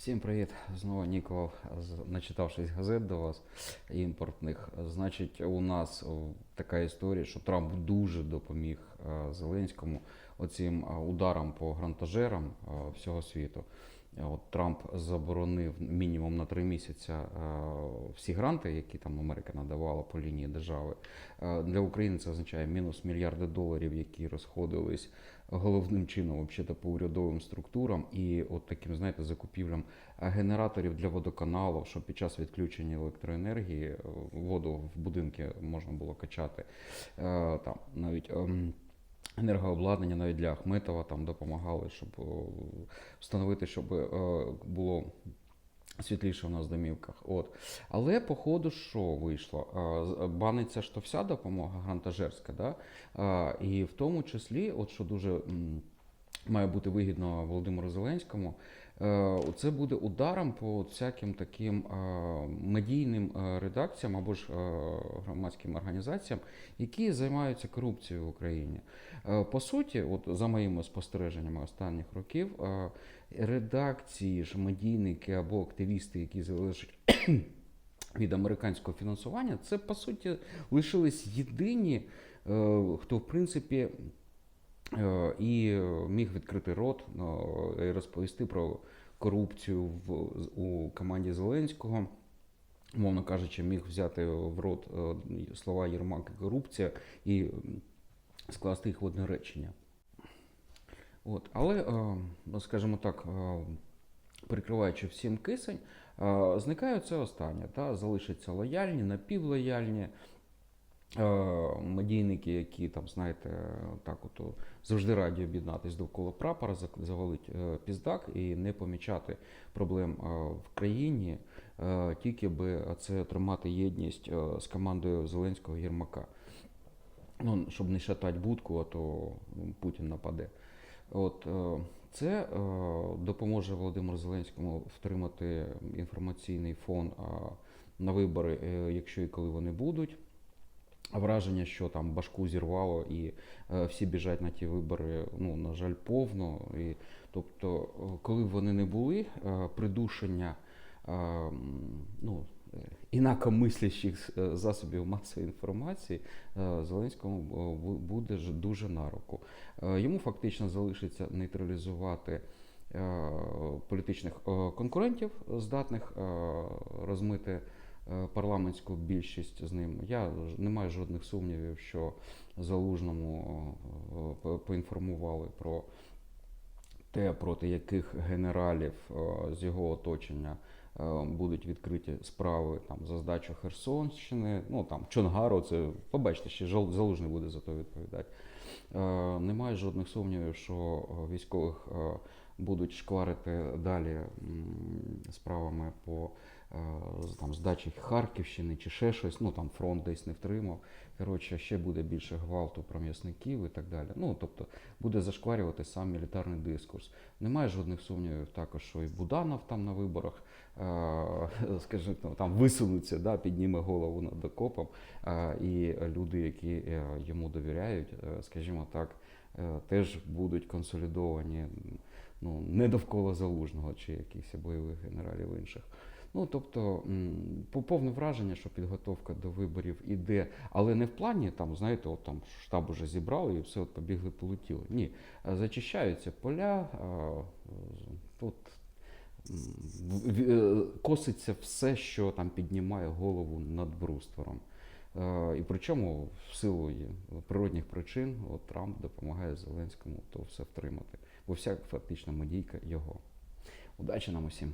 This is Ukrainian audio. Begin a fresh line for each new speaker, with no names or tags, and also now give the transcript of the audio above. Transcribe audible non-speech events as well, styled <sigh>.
Всім привіт! Знову Нікол, начитавшись газет до вас імпортних. Значить, у нас така історія, що Трамп дуже допоміг е, Зеленському оцим е, ударам по грантажерам е, всього світу. От Трамп заборонив мінімум на три місяці е, всі гранти, які там Америка надавала по лінії держави. Е, Для України це означає мінус мільярди доларів, які розходились головним чином взагалі, по урядовим структурам і от таким, знаєте, закупівлям генераторів для водоканалу, щоб під час відключення електроенергії е, воду в будинки можна було качати. Там навіть ем, енергообладнання навіть для Ахметова там допомагали, щоб встановити, щоб е, було. Світліше в нас в домівках. От. Але по ходу що вийшло? Баниться ж то вся допомога грантажерська, да? І в тому числі, от що дуже має бути вигідно Володимиру Зеленському, е, це буде ударом по всяким таким е, медійним е, редакціям або ж громадським організаціям, які займаються корупцією в Україні. По суті, от за моїми спостереженнями останніх років, редакції ж медійники або активісти, які залежать <clears throat> від американського фінансування, це по суті лишились єдині, хто в принципі і міг відкрити рот е, і розповісти про корупцію в, у команді Зеленського. Мовно кажучи, міг взяти в рот е, слова Єрмак і корупція і скласти їх в одне речення. От, але, е, ну, скажімо так, е, прикриваючи всім кисень, е, зникає це останнє. Та, залишаться лояльні, напівлояльні е, медійники, які там, знаєте, так от завжди раді об'єднатись довкола прапора, завалить е, піздак і не помічати проблем е, в країні, е, тільки би це тримати єдність е, з командою Зеленського Єрмака. Ну, щоб не шатати будку, а то ну, Путін нападе. От е, це е, допоможе Володимиру Зеленському втримати інформаційний фон на вибори, е, якщо і коли вони будуть. Враження, що там башку зірвало і е, всі біжать на ті вибори, ну, на жаль, повно. І, тобто, е, коли б вони не були, е, придушення е, ну, е, інакомислящих е, засобів масової інформації е, Зеленському буде дуже на руку. Е, Йому фактично залишиться нейтралізувати політичних конкурентів, здатних розмити парламентську більшість з ним. Я не маю жодних сумнівів, що залужному е, поінформували про те, проти яких генералів е, з його оточення е, будуть відкриті справи там за здачу Херсонщини. Ну там Чонгару, це побачите, ще залужний буде за то відповідати. Е, Немає жодних сумнівів, що е, військових е, будуть шкварити далі м, справами по е, там, здачі Харківщини чи ще щось. Ну там фронт десь не втримав. Коротше, ще буде більше гвалту про м'ясників і так далі. Ну тобто буде зашкварювати сам мілітарний дискурс. Немає жодних сумнівів також, що і Буданов там на виборах, е, <laughs> скажімо, там, висунуться, да, підніме голову над окопом, е, і люди, які е, йому довіряють, е, скажімо так, е, теж будуть консолідовані ну, не довкола залужного чи якихось бойових генералів інших. Ну, тобто, по- повне враження, що підготовка до виборів іде, але не в плані, там, знаєте, от там штаб уже зібрали і все от побігли, полетіли. Ні, зачищаються поля, тут е, коситься все, що там піднімає голову над бруствором. Е, І причому в силу природних причин от Трамп допомагає Зеленському то все втримати. Бо вся фактично медійка його. Удачі нам усім!